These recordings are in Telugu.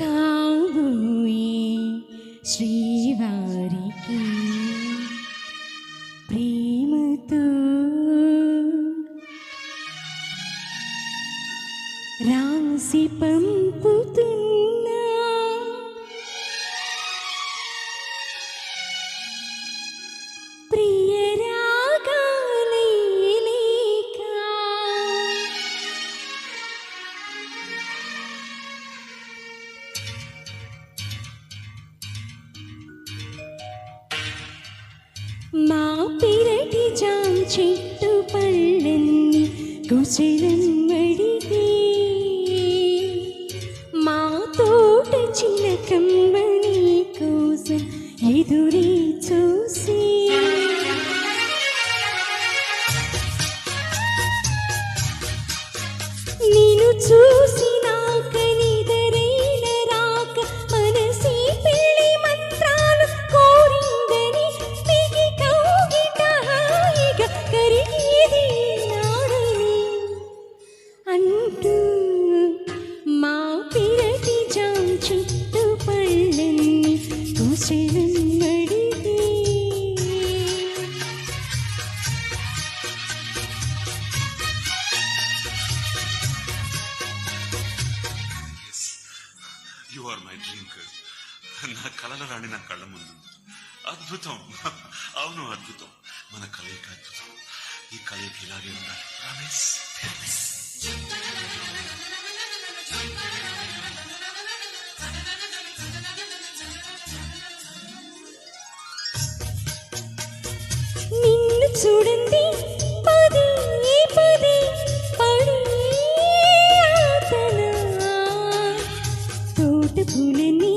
కాబోయే శ్రీవారికి ప్రేమతో. రాసి పంపుతున్న మా పిరటి జాం చెట్టు పళ్ళన్ని కుశలమ్మడిగే మా తోట చిలకమ్మని కోసం ఎదురే చూసి. నేను చూ నా కలల రాణి నా కళ్ళ ముందు అద్భుతం. అవును అద్భుతం. మన కలయిక అద్భుతం. ఈ కలయిక ఇలాగే ఉండాలి. ప్రామిస్ నిన్ను చూడండి. పదే పదే పడే తోట పూలని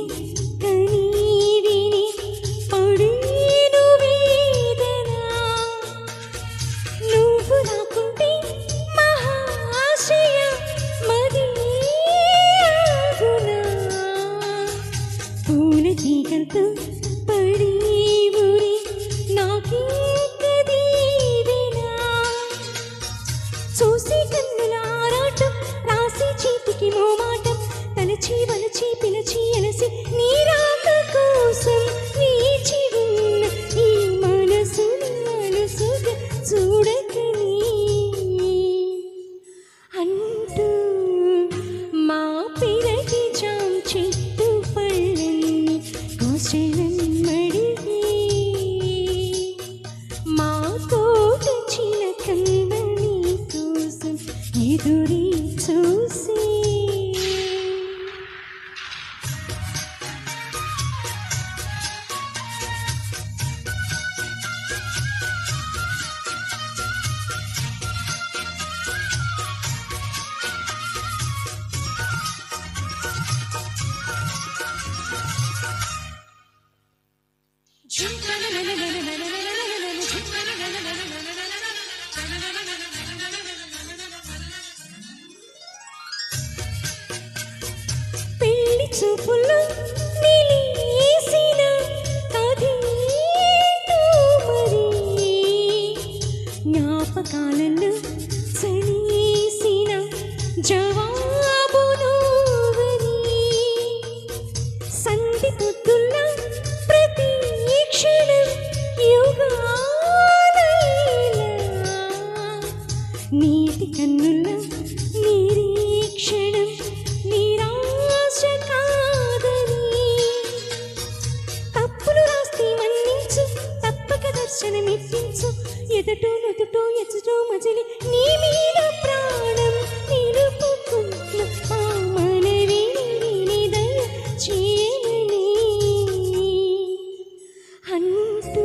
చేతికి మోమాటం తలచి వలచి పిలచి అలసి నీ రాక కోసం నీచి ఉన్న ఈ మనసు మనసుగా చూడకని అంటూ మా పిరటి జాం చెట్టు పళ్ళని కుశలం అడిగి మా తోట చిలకమ్మని కోసం ఎదురి చూసి to దర్శనమిప్పించు ఎదటో నుదుటో ఎచ్చుటో మజిలి నీ మీద ప్రాణం నిలుపుకున్న ఆ మనవి వినిదయ చేయని అంటూ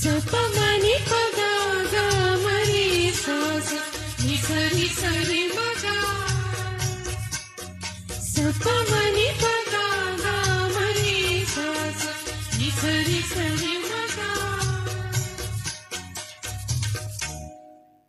सोपमाने पदा गा मरे सास निसरी सरी मगा सोपमाने पदा गा मरे सास निसरी सरी